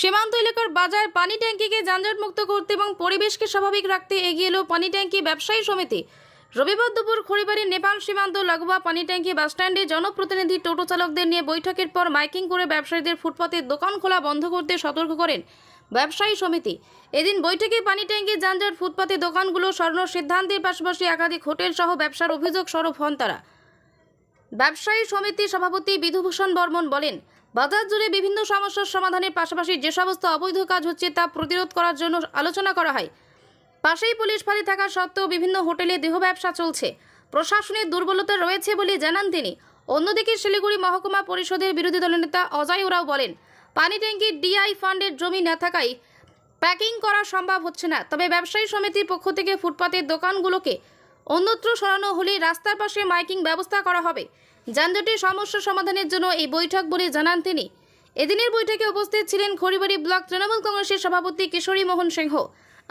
সীমান্ত এলাকার বাজার পানি ট্যাঙ্কিকে যানজট মুক্ত করতে এবং পরিবেশকে স্বাভাবিক রাখতে এগিয়ে এলো পানি ট্যাঙ্কি ব্যবসায়ী সমিতি। রবিবার দুপুর খড়িবাড়ি নেপাল সীমান্ত লাগোয়া পানি ট্যাঙ্কি বাসস্ট্যান্ডে জনপ্রতিনিধি টোটো চালকদের নিয়ে বৈঠকের পর মাইকিং করে ব্যবসায়ীদের ফুটপাতে দোকান খোলা বন্ধ করতে সতর্ক করেন ব্যবসায়ী সমিতি। এদিন বৈঠকে পানি ট্যাঙ্কি, যানজট ফুটপাতে দোকানগুলো স্বর্ণ সিদ্ধান্তের পাশাপাশি একাধিক হোটেল সহ ব্যবসার অভিযোগ স্বরূপ হন তারা। ব্যবসায়ী সমিতির সভাপতি বিধুভূষণ বর্মন বলেন, বাজার জুড়ে বিভিন্ন সমস্যার সমাধানের পাশাপাশি যে সমস্ত অবৈধ কাজ হচ্ছে তা প্রতিরোধ করার জন্য আলোচনা করা হয়। পাশেই পুলিশ ফাঁড়ি থাকা সত্ত্বেও বিভিন্ন হোটেলে দেহ ব্যবসা চলছে। প্রশাসনের দুর্বলতা রয়েছে বলে জানান তিনি। অন্যদিকে শিলিগুড়ি মহকুমা পরিষদের বিরোধী দলনেতা অজয় ওরাও বলেন, পানি ট্যাঙ্কির ডিআই ফান্ডের জমি না থাকায় প্যাকিং করা সম্ভব হচ্ছে না। তবে ব্যবসায়ী সমিতির পক্ষ থেকে ফুটপাতের দোকানগুলোকে অন্যত্র সরানো হলে রাস্তার পাশে মাইকিং ব্যবস্থা করা হবে। যানজটের সমস্যা সমাধানের জন্য এই বৈঠক বলে জানান তিনি। এদিনের বৈঠকে উপস্থিত ছিলেন খড়িবাড়ি ব্লক তৃণমূল কংগ্রেসের সভাপতি কিশোরী মোহন সিংহ,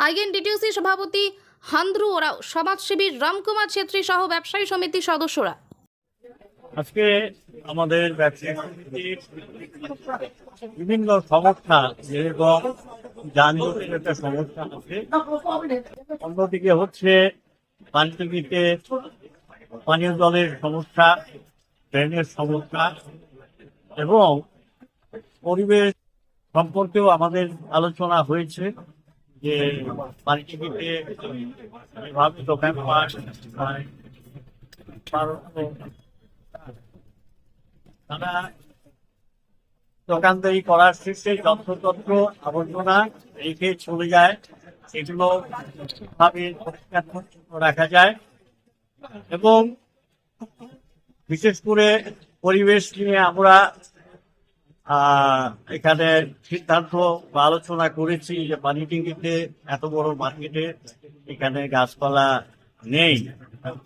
আইএন ডিটিউসি সভাপতি হান্দ্রু ওরাও, সমাজসেবী রামকুমার ছেত্রী সহ ব্যবসায়ী সমিতির সদস্যরা। আজকে আমাদের বিভিন্ন সমস্যা, যেরকম যানজটের একটা সমস্যা আছে, অন্যদিকে হচ্ছে পানিটুকিতে পানীয় জলের সমস্যা, ড্রেনের সমস্যা এবং পরিবেশ সম্পর্কেও আমাদের আলোচনা হয়েছে যে যেভাবে দোকান তারা দোকানদারি করার শেষে যন্ত্রতন্ত্র আবর্জনা রেখে চলে যায়। সেগুলো ভাবে রাখা যায় এবং বিশেষ করে পরিবেশ নিয়ে আমরা এখানে সিদ্ধান্ত বা আলোচনা করেছি যে পানি ট্যাঙ্কিতে এত বড় মার্কেটে এখানে গাছপালা নেই।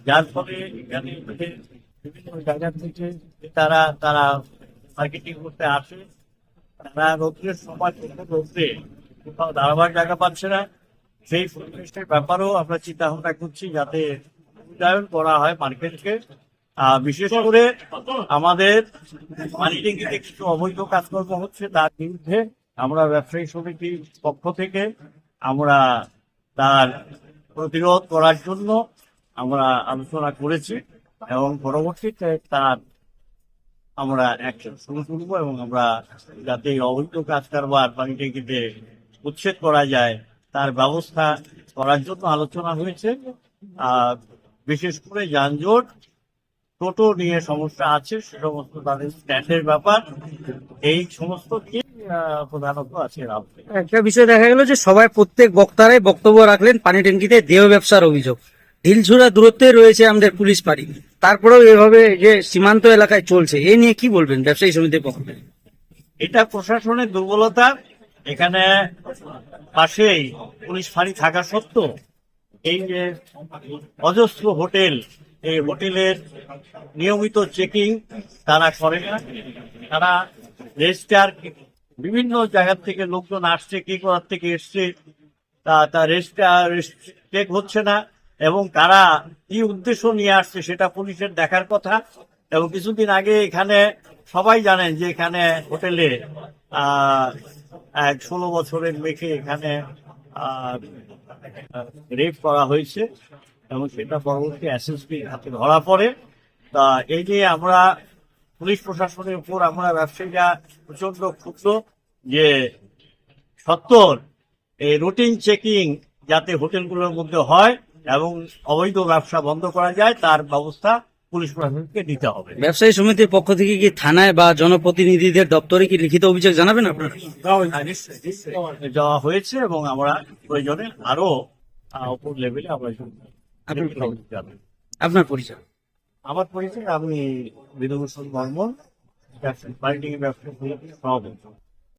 যার ফলে এখানে বিভিন্ন জায়গা থেকে তারা তারা মার্কেটিং করতে আসে। তারা রৌদ্রের সময় রৌদ্রে কোথাও দাঁড়াবার জায়গা পাচ্ছে না। সেই পরিবেশের ব্যাপারেও আমরা চিন্তা ভাবনা করছি যাতে উন্নয়ন করা হয় মার্কেটকে। বিশেষ করে আমাদের মার্কেটিংয়ে কিছু অবৈধ কাজকর্ম হচ্ছে, তার বিরুদ্ধে আমরা ব্যবসায়ী সমিতির পক্ষ থেকে আমরা তার প্রতিরোধ করার জন্য আমরা আলোচনা করেছি এবং পরবর্তীতে তার আমরা অ্যাকশন শুরু করব এবং আমরা যাতে অবৈধ কাজ কারবার ট্যাঙ্কিতে উচ্ছেদ করা যায় তার ব্যবস্থা করার জন্য আলোচনা হয়েছে। আর বিশেষ করে যানজট টোটো নিয়ে সমস্যা আছে সে সমস্ত তাদের স্ট্যান্ডের ব্যাপার এই সমস্ত আহ, প্রধানত আছে একটা বিষয় দেখা গেল যে সবাই প্রত্যেক বক্তারাই বক্তব্য রাখলেন পানি ট্যাঙ্কিতে দেহ ব্যবসার অভিযোগ। ঢিলছুড়া দূরত্বে রয়েছে আমাদের পুলিশ পাড়ি তারপরেও এভাবে যে সীমান্ত এলাকায় চলছে এ নিয়ে কি বলবেন ব্যবসায়ী সমিতির পক্ষ এটা প্রশাসনের দুর্বলতা এখানে পাশেই পুলিশ ফাঁড়ি থাকা সত্ত্বেও এই যে অজস্র হোটেল, এই হোটেলের নিয়মিত চেকিং তারা করে না। তারা রেজিস্টার বিভিন্ন জায়গার থেকে লোকজন আসছে, কে করার থেকে এসছে, তা তা রেজিস্টার চেক হচ্ছে না এবং তারা কি উদ্দেশ্য নিয়ে আসছে সেটা পুলিশের দেখার কথা। এবং কিছুদিন আগে এখানে সবাই জানেন যে এখানে হোটেলে এক ষোলো বছরের মেয়েকে এখানে রেপ করা হয়েছে এবং সেটা পরবর্তী এসএসপি হাতে ধরা পড়ে। তা এই নিয়ে আমরা পুলিশ প্রশাসনের উপর আমরা ব্যবসায়ীরা প্রচণ্ড ক্ষুব্ধ যে সত্তর এই রুটিন চেকিং যাতে হোটেলগুলোর মধ্যে হয় এবং অবৈধ ব্যবসা বন্ধ করা যায়, তার ব্যবস্থা পুলিশ প্রশাসনকে দিতে হবে। ব্যবসায়ী সমিতির পক্ষ থেকে কি থানায় বা জনপ্রতিনিধিদের দপ্তরে কি লিখিত অভিযোগ জানাবেন আপনারা? হ্যাঁ, নিশ্চয়ই, নিশ্চয়ই। যাওয়া হয়েছে এবং আমরা প্রয়োজনে আরও উপর লেভেলে আমরা আপনার পরিচয়। আমার পরিচয় আমি বিধুভূষণ বর্মন। ব্যবসা পার্টি ব্যবসা সভাপতি।